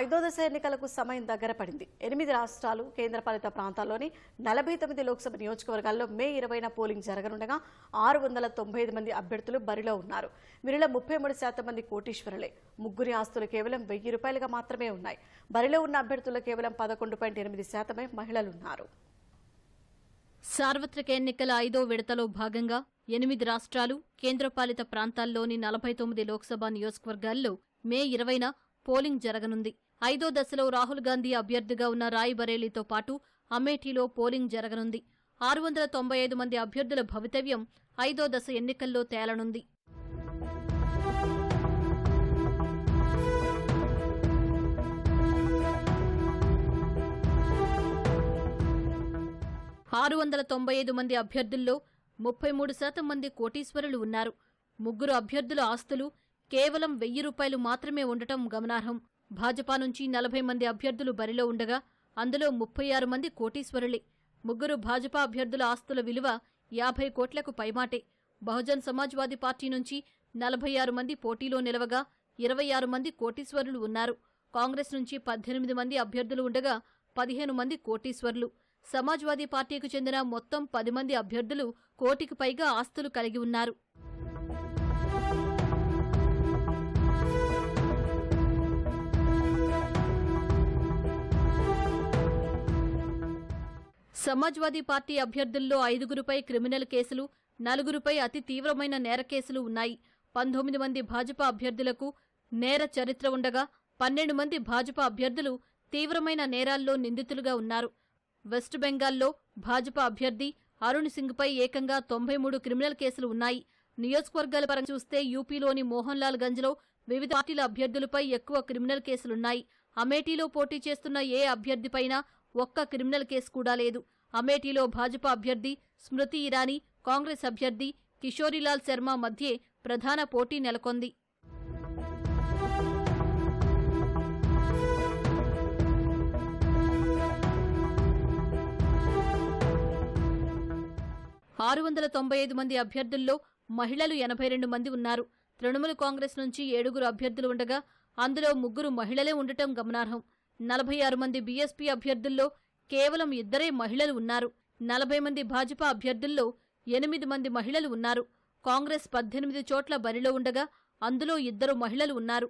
ఐదో దశ ఎన్నికలకు సమయం దగ్గర పడింది. ఎనిమిది రాష్ట్రాలు కేంద్రపాలిత ప్రాంతాల్లోని నలభై తొమ్మిది లోక్సభ నియోజకవర్గాల్లో మే ఇరవైన పోలింగ్ జరగనుండగా ఆరు వందల తొంభై ఐదు మంది అభ్యర్థులు బరిలో ఉన్నారు. వీరిలో ముప్పై మూడు శాతం మంది కోటీశ్వరులే. ముగ్గురి ఆస్తులు కేవలం వెయ్యి రూపాయలుగా మాత్రమే ఉన్నాయి. బరిలో ఉన్న అభ్యర్థులు కేవలం పదకొండు పాయింట్ ఎనిమిది శాతమే మహిళలున్నారు. సార్వత్రిక ఎన్నికల ఐదో విడతలో భాగంగా ఎనిమిది రాష్ట్రాలు కేంద్రపాలిత ప్రాంతాల్లోని నలభై తొమ్మిది లోక్సభ నియోజకవర్గాల్లో మే ఇరవైన పోలింగ్ జరగనుంది. ఐదో దశలో రాహుల్ గాంధీ అభ్యర్థిగా ఉన్న రాయ్బరేలీతో పాటు అమేఠీలో పోలింగ్ జరగనుంది. ఆరు వందల తొంభై ఐదు మంది అభ్యర్థుల భవితవ్యం ఐదో దశ ఎన్నికల్లో తేలనుంది. ఆరు వందల తొంభై ఐదు మంది అభ్యర్థుల్లో ముప్పై మూడు శాతం మంది కోటీశ్వరులు ఉన్నారు. ముగ్గురు అభ్యర్థుల ఆస్తులు కేవలం వెయ్యి రూపాయలు మాత్రమే ఉండటం గమనార్హం. భాజపా నుంచి నలభై మంది అభ్యర్థులు బరిలో ఉండగా అందులో ముప్పై ఆరు మంది కోటీశ్వరులే. ముగ్గురు భాజపా అభ్యర్థుల ఆస్తుల విలువ యాభై కోట్లకు పైమాటే. బహుజన్ సమాజ్వాదీ పార్టీ నుంచి నలభై ఆరు మంది పోటీలో నిలవగా ఇరవై ఆరు మంది కోటీశ్వరులు ఉన్నారు. కాంగ్రెస్ నుంచి పద్దెనిమిది మంది అభ్యర్థులు ఉండగా పదిహేను మంది కోటీశ్వరులు. సమాజ్వాదీ పార్టీకి చెందిన మొత్తం పది మంది అభ్యర్థులు కోటికి పైగా ఆస్తులు కలిగి ఉన్నారు. సమాజ్వాదీ పార్టీ అభ్యర్థుల్లో ఐదుగురుపై క్రిమినల్ కేసులు నలుగురుపై అతి తీవ్రమైన నేర కేసులు ఉన్నాయి. పంతొమ్మిది మంది భాజపా అభ్యర్థులకు నేర చరిత్ర ఉండగా పన్నెండు మంది భాజపా అభ్యర్థులు తీవ్రమైన నేరాల్లో నిందితులుగా ఉన్నారు. వెస్ట్ బెంగాల్లో భాజపా అభ్యర్థి అరుణ్ సింగ్పై ఏకంగా తొంభై మూడు క్రిమినల్ కేసులు ఉన్నాయి. నియోజకవర్గాల పరంగా చూస్తే యూపీలోని మోహన్ లాల్ గంజ్లో వివిధ పార్టీల అభ్యర్థులపై ఎక్కువ క్రిమినల్ కేసులున్నాయి. అమేఠీలో పోటీ చేస్తున్న ఏ అభ్యర్థిపైనా ఒక్క క్రిమినల్ కేసు కూడా లేదు. అమేఠీలో భాజపా అభ్యర్థి స్మృతి ఇరానీ కాంగ్రెస్ అభ్యర్థి కిషోరీలాల్ శర్మ మధ్యే ప్రధాన పోటీ నెలకొంది. ఆరు వందల తొంభై ఐదు మంది అభ్యర్థుల్లో మహిళలు ఎనభై రెండు మంది ఉన్నారు. తృణమూల కాంగ్రెస్ నుంచి ఏడుగురు అభ్యర్థులు ఉండగా అందులో ముగ్గురు మహిళలే ఉండటం గమనార్హం. నలభై ఆరు మంది బీఎస్పీ అభ్యర్థుల్లో కేవలం ఇద్దరే మహిళలు ఉన్నారు. నలభై మంది భాజపా అభ్యర్థుల్లో ఎనిమిది మంది మహిళలు ఉన్నారు. కాంగ్రెస్ పద్దెనిమిది చోట్ల బరిలో ఉండగా అందులో ఇద్దరు మహిళలు ఉన్నారు.